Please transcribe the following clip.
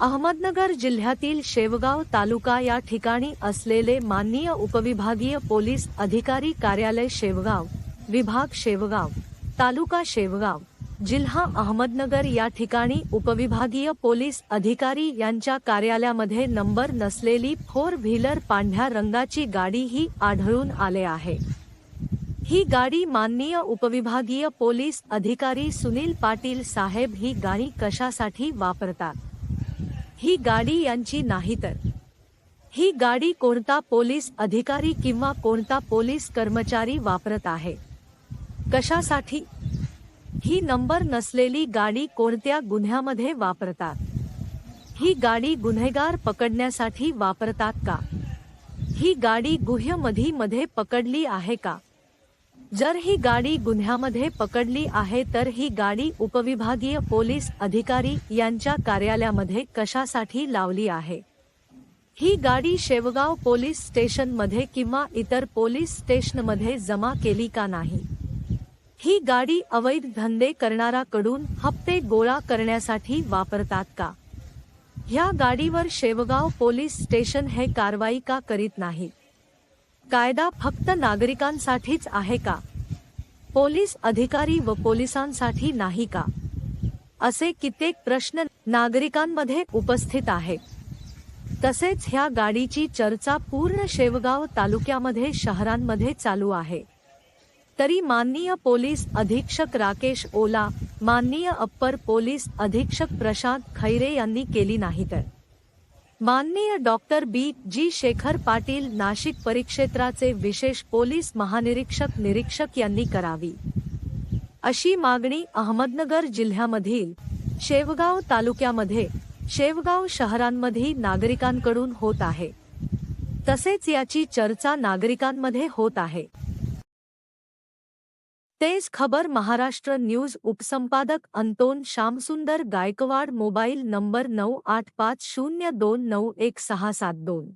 अहमदनगर जिल्ह्यातील शेवगाव तालुका या ठिकाणी असलेले माननीय उपविभागीय पोलीस अधिकारी कार्यालय शेवगाव विभाग शेवगाव तालुका शेवगाव जिल्हा अहमदनगर या ठिकाणी उपविभागीय पोलीस अधिकारी यांच्या कार्यालयामध्ये नंबर नसलेली फोर व्हीलर पांढऱ्या रंगाची गाडी ही आढळून आले आहे. ही गाडी माननीय उपविभागीय पोलीस अधिकारी सुनील पाटील साहेब ही गाडी कशासाठी वापरतात? ही गाडी यांची नाही तर. ही गाडी कोणता पोलीस अधिकारी किंवा कोणता पोलीस कर्मचारी वापरत आहे? कशासाठी? ही नंबर नसलेली गाडी कोणत्या गुन्ह्यामध्ये वापरतात? ही गाडी गुन्हेगार पकडण्यासाठी वापरतात का? ही गाडी गुह्यमधी मध्ये पकडली आहे का? जर ही गाडी गुन्ह्यामध्ये पकडली आहे तर ही गाडी उपविभागीय पोलीस अधिकारी यांच्या कार्यालयामध्ये कशासाठी लावली आहे? ही गाडी शेवगाव पोलीस स्टेशनमध्ये किंवा इतर पोलीस स्टेशनमध्ये जमा केली का नाही? ही गाडी अवैध धंदे करणाराकडून हप्ते गोळा करण्यासाठी वापरतात का? ह्या गाडीवर शेवगाव पोलीस स्टेशन हे कारवाई का करीत नाही कायदा फक्त नागरिकांसाठीच आहे का? पोलीस अधिकारी व पोलिसांसाठी नाही का? असे कित्येक प्रश्न नागरिकांमध्ये उपस्थित आहेत तसेच ह्या गाडीची चर्चा पूर्ण शेवगाव तालुक्यामध्ये शहरांमध्ये चालू आहे. तरी माननीय पोलीस अधीक्षक राकेश ओला माननीय अप्पर पोलीस अधीक्षक प्रशांत खैरे यांनी केली नाही तर. माननीय doctor B. G. Shekhar Patil Nashik परिक्षेत्राचे विशेष पोलीस महानिरीक्षक निरीक्षक यांनी करावी. अशी मागणी अहमदनगर जिल्ह्यामधील शेवगाव तालुक्यामध्ये शेवगाव शहरांमध्ये नागरिकांकडून होत आहे. तसेच याची चर्चा नागरिकांमध्ये होत आहे. तेज खबर महाराष्ट्र न्यूज उपसंपादक अंतोन श्यामसुंदर गायकवाड मोबाईल नंबर नऊ आठ पाच शून्य दोन नऊ एक सहा सात दोन.